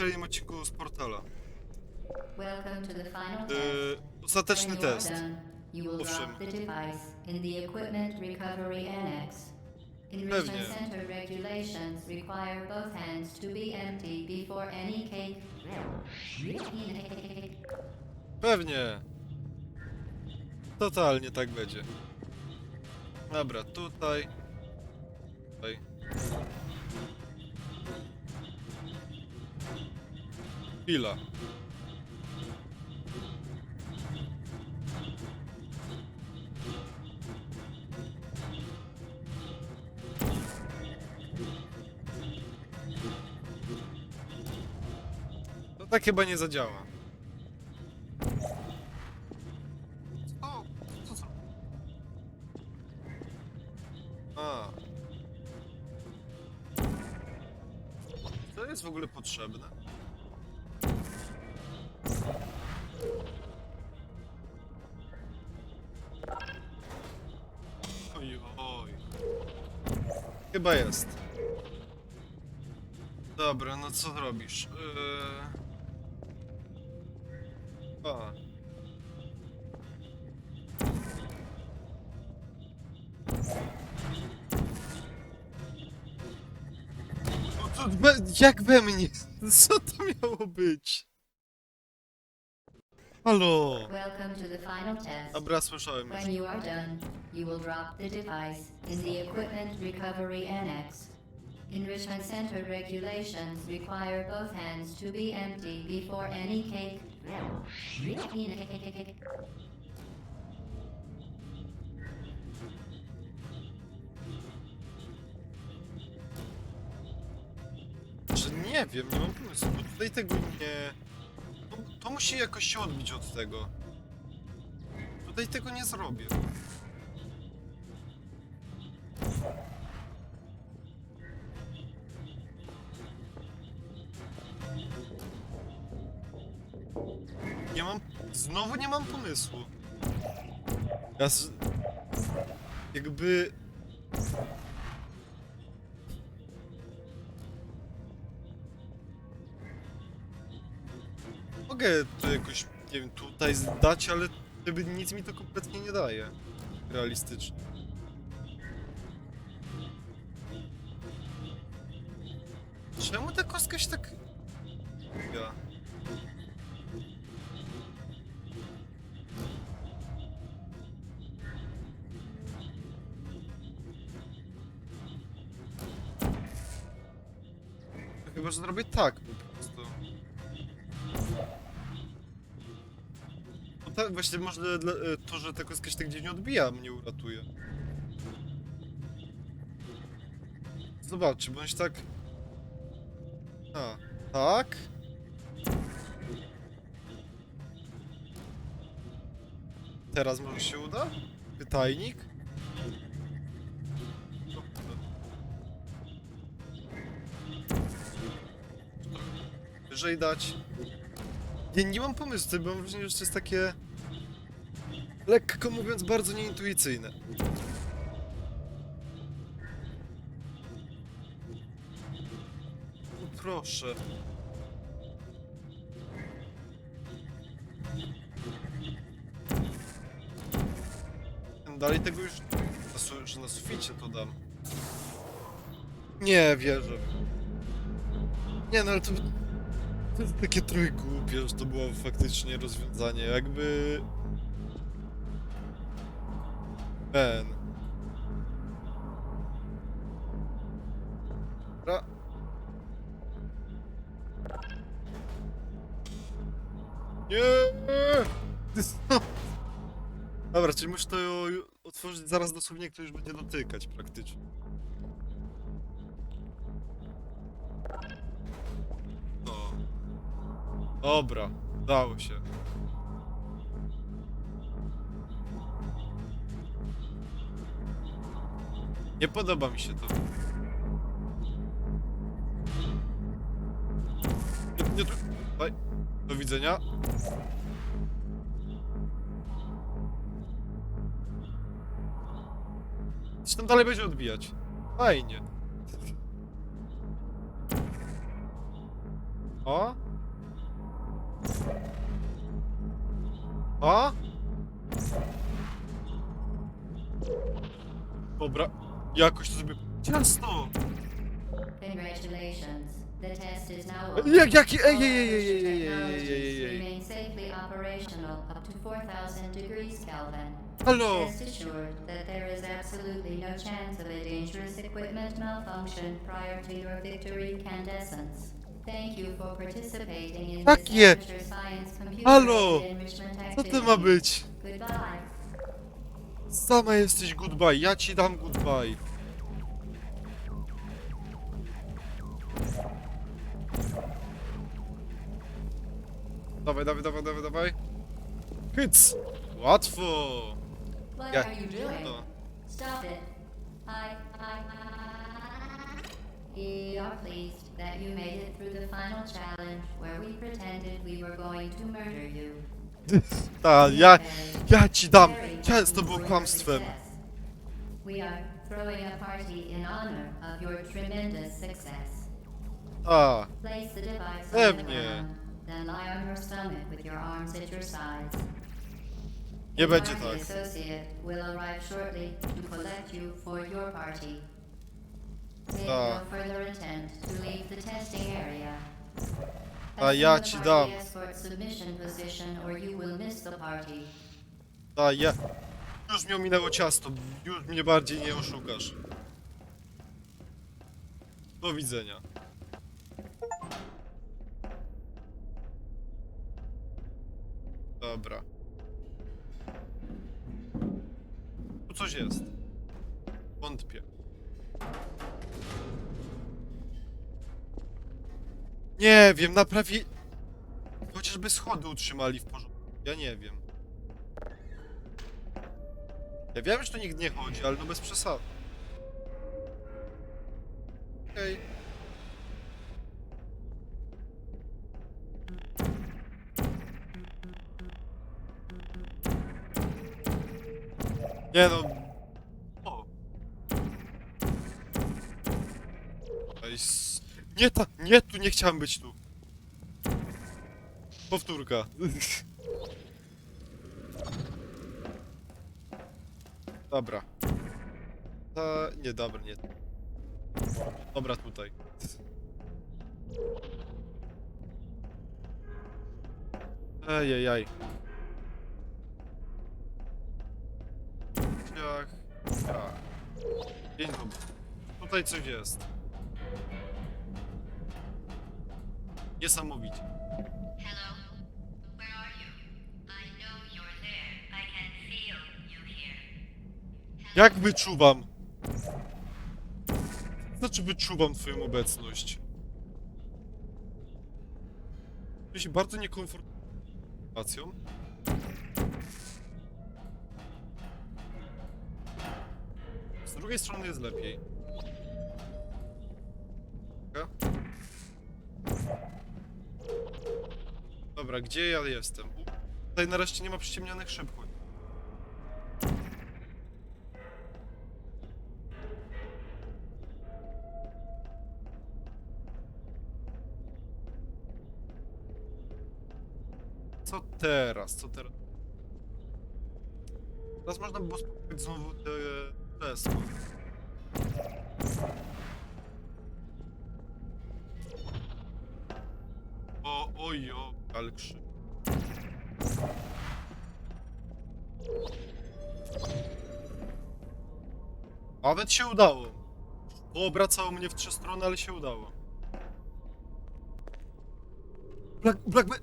kolejnym odcinku z portala. Yy, ostateczny test. Owszem. Pewnie. Pewnie. Totalnie tak będzie. Dobra, tutaj. Tutaj. Chwila. To tak chyba nie zadziała. O, co co? A. To jest w ogóle potrzebne? Chyba jest. Dobra, no co robisz? Yy... A. O, to we, jak we mnie? Co to miało być? Halo? Welcome to the final test. Dobra, słyszałem już. When you are done, you will drop the device in the Equipment Recovery Annex. Enrichment Center regulations require both hands to be empty before any cake. Że nie wiem, nie mam pomysłu, bo tutaj tego nie... To, musi jakoś się odbić od tego. Tutaj tego nie zrobię. Nie mam... Znowu nie mam pomysłu. Ja z... Jakby... Mogę to jakoś, nie wiem, tutaj zdać, ale jakby nic mi to kompletnie nie daje. Realistycznie. Czemu ta kostka się tak... To Chyba, że zrobię tak po. Tak, właśnie może dla, e, to, że ta kostka się tak dziwnie odbija, mnie uratuje. Zobaczcie, bądź tak... A, tak? Teraz może się uda? Pytajnik? Wyżej dać. Nie, nie mam pomysłu, bo mam wrażenie, że to jest takie... Lekko mówiąc, bardzo nieintuicyjne. No proszę. Dalej tego już... Na, su- na suficie to dam. Nie wierzę. Nie no, ale to... To jest takie trochę głupie, że to było faktycznie rozwiązanie. Jakby... Ben. Ra... Nie! Dobra, czyli muszę to otworzyć zaraz dosłownie, jak to już będzie dotykać praktycznie. O. Dobra, udało się. Nie podoba mi się to. Nie, nie, do widzenia. Coś tam dalej będzie odbijać. Fajnie. O? O? Dobra, jakoś to sobie... Ciasto! Congratulations. The test is now over. Jak, jaki, ej, ej, ej, ej, ej, ej, ej, ej, ej, ej. Remain safely operational up to 4,000 degrees Kelvin. Halo! Rest assured that there is absolutely no chance of a dangerous equipment malfunction prior to your victory incandescence. Thank you for participating in this Jakie? amateur science computer Halo! enrichment Co to ma być? Goodbye. Sama jesteś goodbye, ja ci dam goodbye. Dawaj, dawaj, dawaj, dawaj, dawaj. Hyc! Łatwo! What are you doing? to. Stop it. I, I, We are pleased that you made it through the final challenge where we pretended we were going to murder you. Ta, ja, ja ci dam. Ja, to było for your kłamstwem. We are throwing a party in honor of your tremendous success. A, Place the device on the Pewnie. ground, then lie on your stomach with your arms at your sides. nie będzie tak. associate will arrive shortly to collect you for your party. Make Tak. no further attempt to leave the testing area. A ja ci dam. escort submission position or you will miss the party. Ta, ja... Już mi ominęło ciasto, już mnie bardziej nie oszukasz. Do widzenia. Dobra. Tu coś jest. Wątpię. Nie wiem, naprawi... Chociażby schody utrzymali w porządku. Ja nie wiem. Ja wiem, że to nikt nie chodzi, ale no bez przesady. Okej. Nie no. O. Nie ta, nie tu, nie chciałem być tu. Powtórka. Dobra. Ta... Nie, dobra, nie. Dobra, tutaj. Ejejaj. Jak... Dzień dobry. Tutaj coś jest. Niesamowicie. Hello? Where are you? I know you're there. I can feel you here. Jak wyczuwam? Znaczy wyczuwam twoją obecność. Czuję się bardzo niekomfortowo z sytuacją. Drugiej strony jest lepiej. Dobra. Gdzie ja jestem? Tutaj nareszcie nie ma przyciemnionych szyb. Co teraz? Co teraz? Teraz można by było spróbować znowu te Tesla. O, oj, o, ale krzyk. Nawet się udało. Obracało mnie w trzy strony, ale się udało. Black, Black,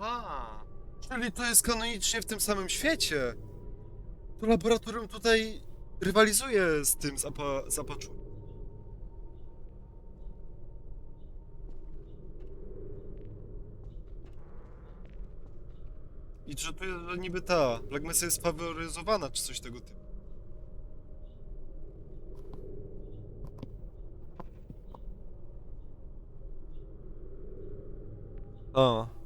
Aha! Czyli to jest kanonicznie w tym samym świecie. To laboratorium tutaj rywalizuje z tym, z, apa. I że tu jest, niby ta Black Mesa jest faworyzowana, czy coś tego typu. A.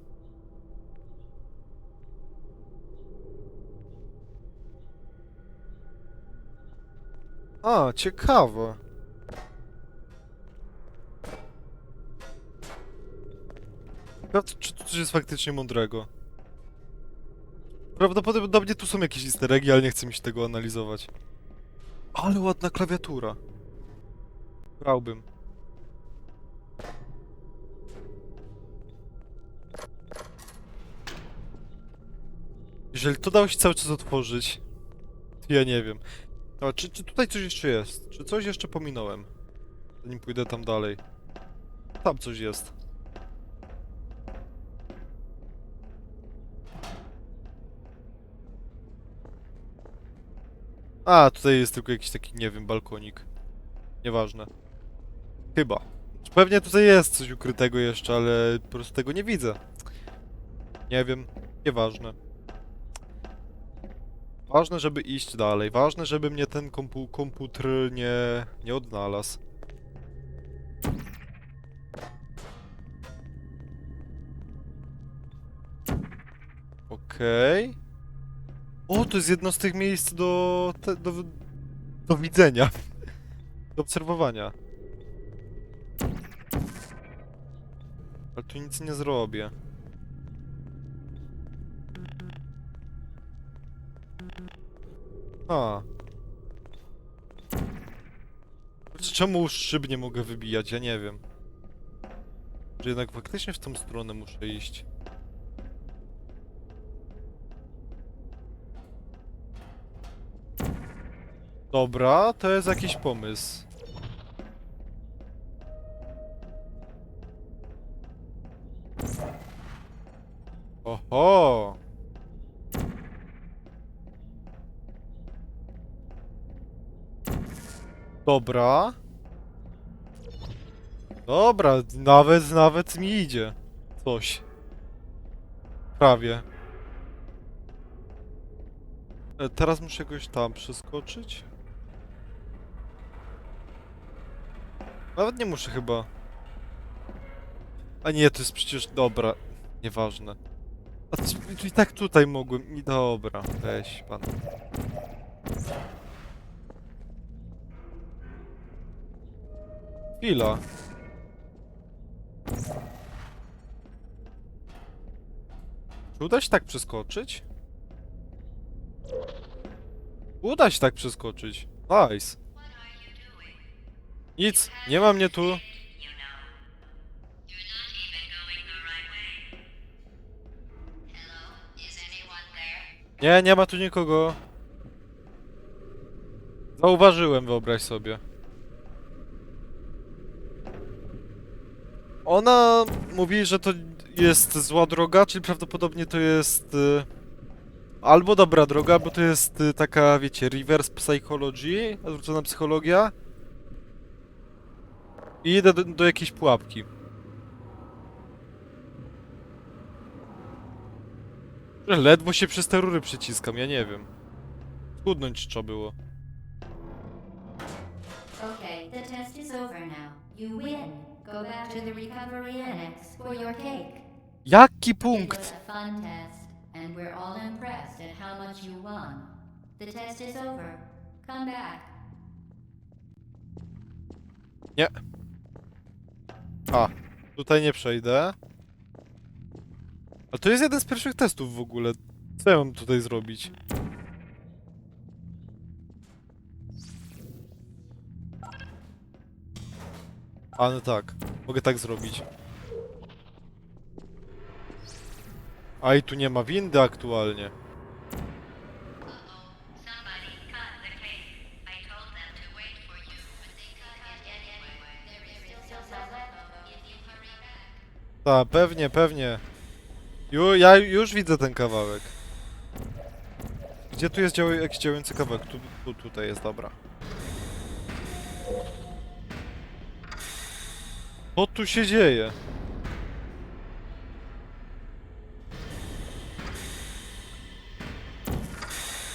A, ciekawe. Sprawdź, czy tu coś jest faktycznie mądrego. Prawdopodobnie tu są jakieś easter eggi, ale nie chcę mi się tego analizować. Ale ładna klawiatura. Brałbym. Jeżeli to dało się cały czas otworzyć, to ja nie wiem. A czy, czy tutaj coś jeszcze jest? Czy coś jeszcze pominąłem? Zanim pójdę tam dalej. Tam coś jest. A, tutaj jest tylko jakiś taki, nie wiem, balkonik. Nieważne. Chyba. Pewnie tutaj jest coś ukrytego jeszcze, ale po prostu tego nie widzę. Nie wiem. Nieważne. Ważne, żeby iść dalej. Ważne, żeby mnie ten kompu komputer nie, nie odnalazł. Okej. O, to jest jedno z tych miejsc do... Te, do, do widzenia. Do obserwowania. Ale tu nic nie zrobię. A. Czemu szyb nie mogę wybijać? Ja nie wiem. Że jednak faktycznie w tą stronę muszę iść. Dobra, to jest jakiś pomysł. Oho! Dobra. Dobra, nawet, nawet mi idzie. Coś. Prawie. E, Teraz muszę jakoś tam przeskoczyć. Nawet nie muszę chyba. A nie, to jest przecież... Dobra. Nieważne. A i tak tutaj mogłem... I dobra, weź pan. Chwila. Czy uda się tak przeskoczyć? Uda się tak przeskoczyć. Nice. Nic, nie ma mnie tu. Nie, nie ma tu nikogo. Zauważyłem, wyobraź sobie. Ona mówi, że to jest zła droga, czyli prawdopodobnie to jest y, albo dobra droga, bo to jest y, taka, wiecie, reverse psychology, odwrócona psychologia. I idę do, do jakiejś pułapki. Ledwo się przez te rury przyciskam, ja nie wiem. Schudnąć trzeba było. Okay, the test is over now. You win. Go back to the recovery annex for your cake. Jaki It punkt? was a fun test, and we're all impressed at how much you won. The test is over. Come back. Nie. A, tutaj nie przejdę. A to jest jeden z pierwszych testów w ogóle. Co ja mam tutaj zrobić? A, no tak. Mogę tak zrobić. A i tu nie ma windy aktualnie. Tak, pewnie, pewnie. Ju, ja już widzę ten kawałek. Gdzie tu jest dział jakiś działający kawałek? Tu, tu, tutaj jest, dobra. Co tu się dzieje?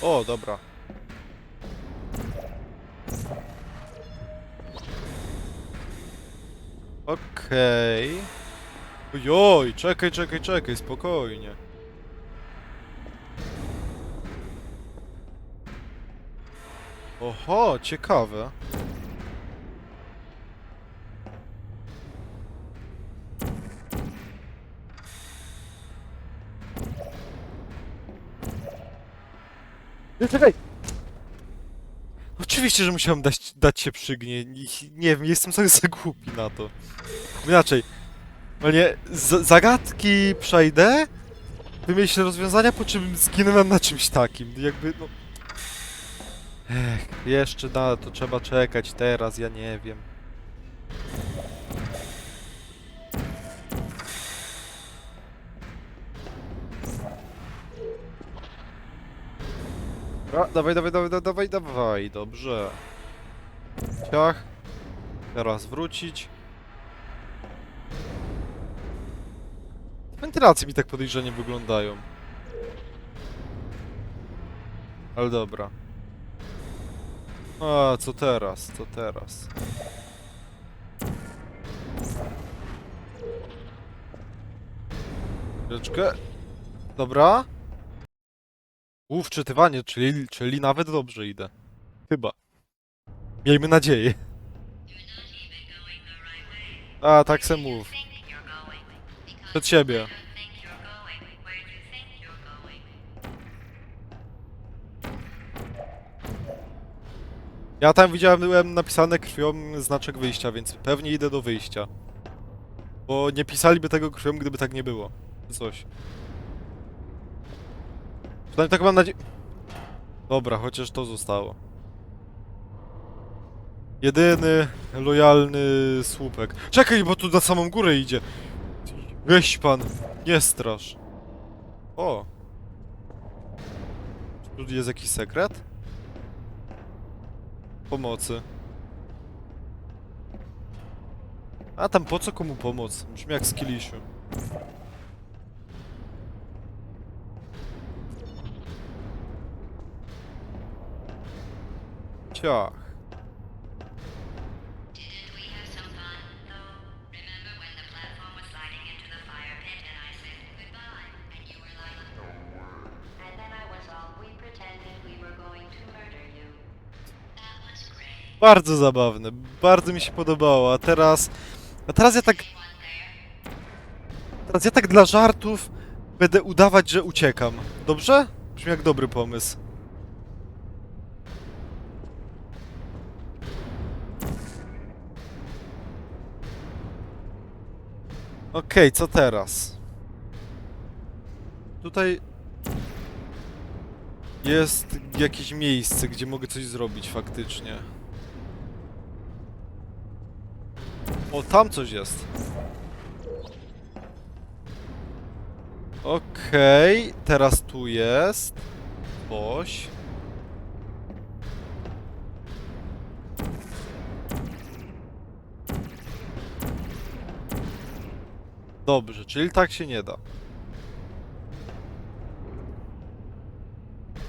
O, dobra. Okej. Ojoj, czekaj, czekaj, czekaj, spokojnie. Oho, ciekawe. Czekaj! Oczywiście, że musiałem dać, dać się przygnie. Nie, wiem, jestem sobie za głupi na to. Inaczej. No nie, z- zagadki przejdę, wymyślę rozwiązania, po czym zginę na czymś takim. Jakby, no... Ech, jeszcze na to trzeba czekać teraz, ja nie wiem. A, dawaj, dawaj, dawaj, dawaj, dawaj, dobrze. Ciach. Teraz wrócić. Wentylacje mi tak podejrzanie wyglądają. Ale dobra. A, co teraz? Co teraz? Chwileczkę. Dobra. U, czyli, czyli nawet dobrze idę. Chyba. Miejmy nadzieję. A, tak se mów. Przed siebie. Ja tam widziałem napisane krwią znaczek wyjścia, więc pewnie idę do wyjścia. Bo nie pisaliby tego krwią, gdyby tak nie było. Coś. Przynajmniej tak mam nadzieję... Dobra, chociaż to zostało. Jedyny lojalny słupek. Czekaj, bo tu na samą górę idzie. Weź pan, nie strasz. O. Tu jest jakiś sekret? Pomocy. A tam po co komu pomoc? Brzmi jak z. great. Bardzo zabawne, bardzo mi się podobało, a teraz... A teraz ja tak... Teraz ja tak dla żartów będę udawać, że uciekam. Dobrze? Brzmi jak dobry pomysł. Okej, co teraz? Tutaj jest jakieś miejsce, gdzie mogę coś zrobić faktycznie. O, tam coś jest. Okej, teraz tu jest coś. Dobrze, czyli tak się nie da.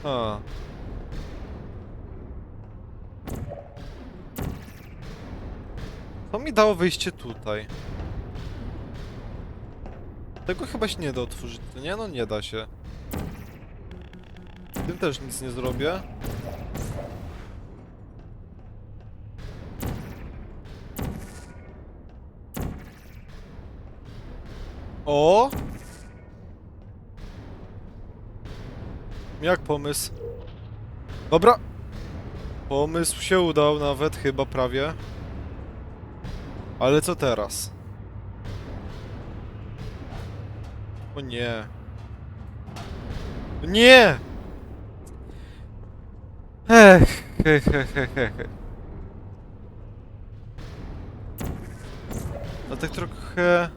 A. To mi dało wyjście tutaj. Tego chyba się nie da otworzyć, nie? No nie da się. Tym też nic nie zrobię. O! Jak pomysł? Dobra. Pomysł się udał nawet, chyba prawie. Ale co teraz? O nie. Nie! Ech, he, he, he, he. No tak trochę...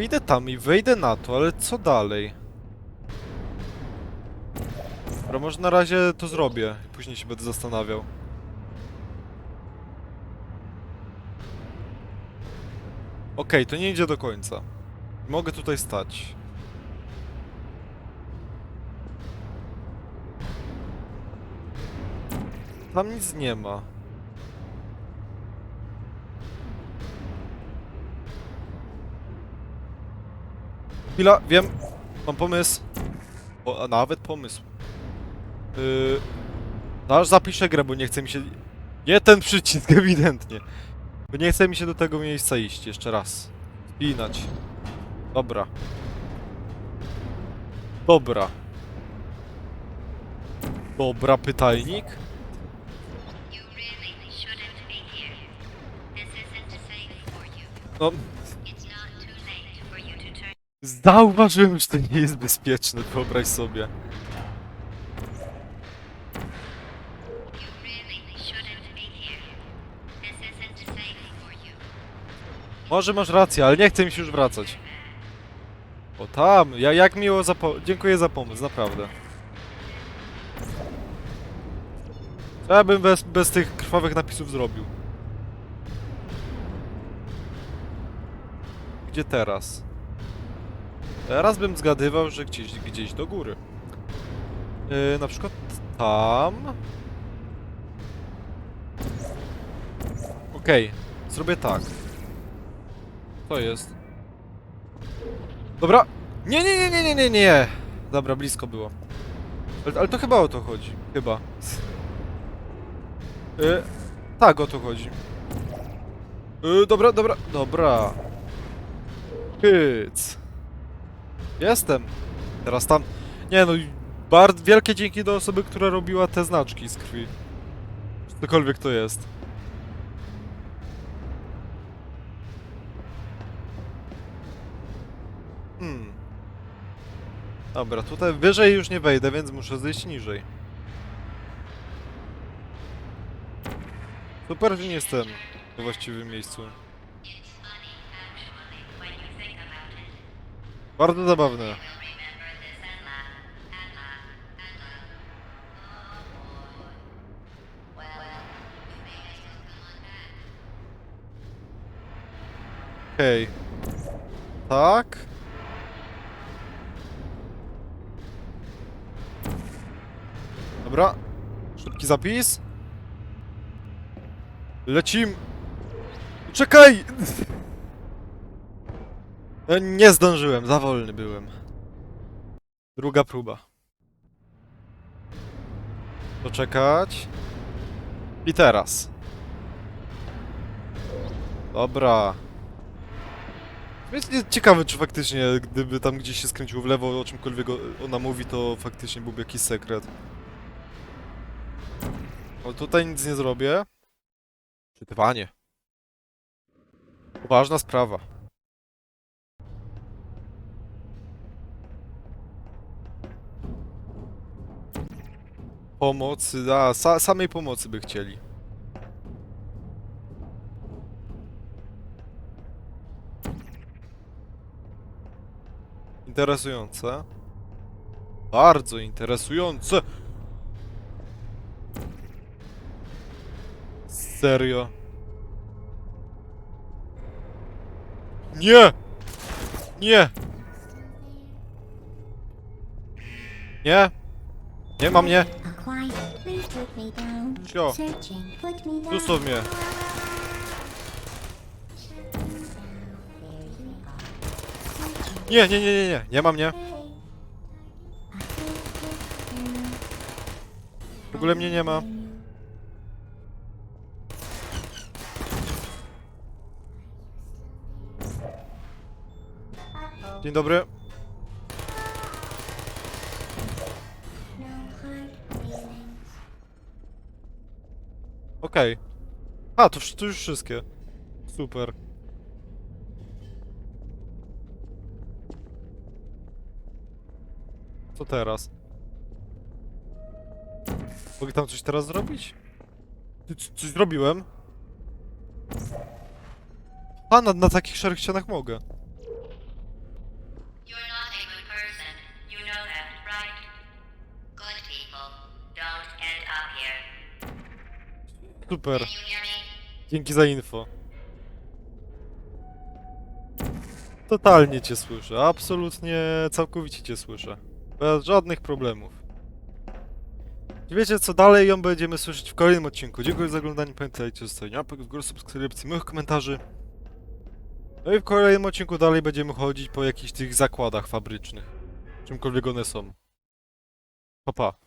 Idę tam i wejdę na to, ale co dalej? Dobra, może na razie to zrobię. Później się będę zastanawiał. Okej, to nie idzie do końca. Mogę tutaj stać. Tam nic nie ma. Chwila, wiem. Mam pomysł. O, a nawet pomysł. Yy, aż zapiszę grę, bo nie chce mi się... Nie ten przycisk, ewidentnie. Bo nie chce mi się do tego miejsca iść jeszcze raz. Spinać. Dobra. Dobra. Dobra, pytajnik. You zauważyłem, że to nie jest bezpieczne, wyobraź sobie. Może masz rację, ale nie chce mi się już wracać. O tam, ja jak miło za. Dziękuję za pomysł, naprawdę. Co ja bym bez, bez tych krwawych napisów zrobił? Gdzie teraz? Teraz bym zgadywał, że gdzieś, gdzieś do góry. Yy, na przykład tam. Okej, zrobię tak. Co jest? Dobra. Nie, nie, nie, nie, nie, nie, nie. Dobra, blisko było. Ale, ale to chyba o to chodzi. Chyba. Y, tak, o to chodzi. Y, dobra, dobra, dobra. Hyc. Jestem. Teraz tam. Nie no, bardzo wielkie dzięki do osoby, która robiła te znaczki z krwi. Cokolwiek to jest. Hmm. Dobra, tutaj wyżej już nie wejdę, więc muszę zejść niżej. Super, że nie jestem we właściwym miejscu. On back. Okej. Tak. Dobra. Szybki zapis. Lecim. Czekaj! No, nie zdążyłem, za wolny byłem. Druga próba. Poczekać. I teraz. Dobra. Więc ciekawy, czy faktycznie, gdyby tam gdzieś się skręcił w lewo, o czymkolwiek o- ona mówi, to faktycznie byłby jakiś sekret. Ale tutaj nic nie zrobię. Czytywanie. Poważna sprawa. Pomocy, a, sa, samej pomocy by chcieli. Interesujące. Bardzo interesujące. Serio. Nie! Nie! Nie! Nie ma mnie! Quiet, please put me down. Sio. Searching, put me down. Zostaw mnie! Nie, nie, nie, nie, nie! Nie ma mnie! W ogóle mnie nie ma. Dzień dobry. Okej. A, to, to już wszystkie. Super. Co teraz? Mogę tam coś teraz zrobić? Coś zrobiłem? A, na, na takich szarych ścianach mogę. Super. Dzięki za info. Totalnie cię słyszę. Absolutnie, całkowicie cię słyszę. Bez żadnych problemów. Wiecie co dalej ją będziemy słyszeć w kolejnym odcinku. Dziękuję za oglądanie. Pamiętajcie o zostawieniu łapek w górę, subskrypcji, moich komentarzy. No i w kolejnym odcinku dalej będziemy chodzić po jakichś tych zakładach fabrycznych. Czymkolwiek one są. Pa, pa.